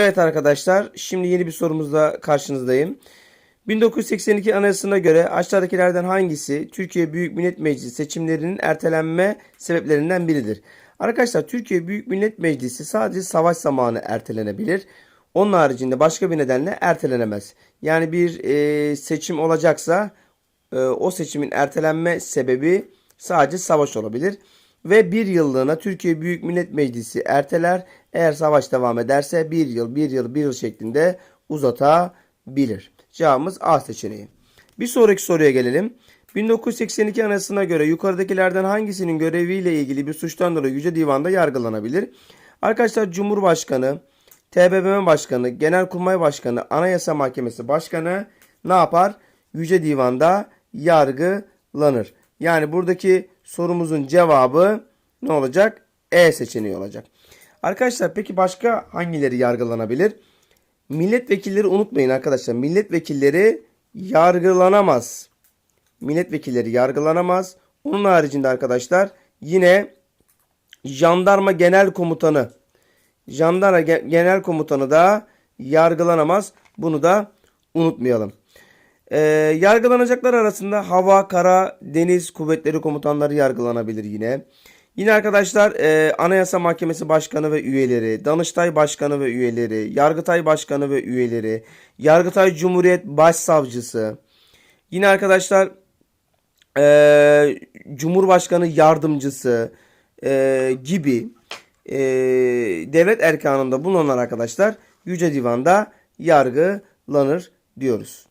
Evet arkadaşlar, şimdi yeni bir sorumuzla karşınızdayım. 1982 Anayasası'na göre aşağıdakilerden hangisi Türkiye Büyük Millet Meclisi seçimlerinin ertelenme sebeplerinden biridir? Arkadaşlar Türkiye Büyük Millet Meclisi sadece savaş zamanı ertelenebilir. Onun haricinde başka bir nedenle ertelenemez. Yani bir e, seçim olacaksa e, o seçimin ertelenme sebebi sadece savaş olabilir. Ve bir yıllığına Türkiye Büyük Millet Meclisi erteler. Eğer savaş devam ederse bir yıl, bir yıl, bir yıl şeklinde uzatabilir. Cevabımız A seçeneği. Bir sonraki soruya gelelim. 1982 Anayasası'na göre yukarıdakilerden hangisinin göreviyle ilgili bir suçtan dolayı Yüce Divan'da yargılanabilir? Arkadaşlar Cumhurbaşkanı, TBMM Başkanı, Genelkurmay Başkanı, Anayasa Mahkemesi Başkanı ne yapar? Yüce Divan'da yargılanır. Yani buradaki sorumuzun cevabı ne olacak? E seçeneği olacak. Arkadaşlar peki başka hangileri yargılanabilir? Milletvekilleri unutmayın arkadaşlar. Milletvekilleri yargılanamaz. Milletvekilleri yargılanamaz. Onun haricinde arkadaşlar yine jandarma genel komutanı jandarma Ge- genel komutanı da yargılanamaz. Bunu da unutmayalım. Ee, yargılanacaklar arasında hava, kara, deniz kuvvetleri komutanları yargılanabilir yine. Yine arkadaşlar e, Anayasa Mahkemesi Başkanı ve üyeleri, Danıştay Başkanı ve üyeleri, Yargıtay Başkanı ve üyeleri, Yargıtay Cumhuriyet Başsavcısı. Yine arkadaşlar e, Cumhurbaşkanı Yardımcısı e, gibi e, devlet erkanında bulunan arkadaşlar Yüce Divan'da yargılanır diyoruz.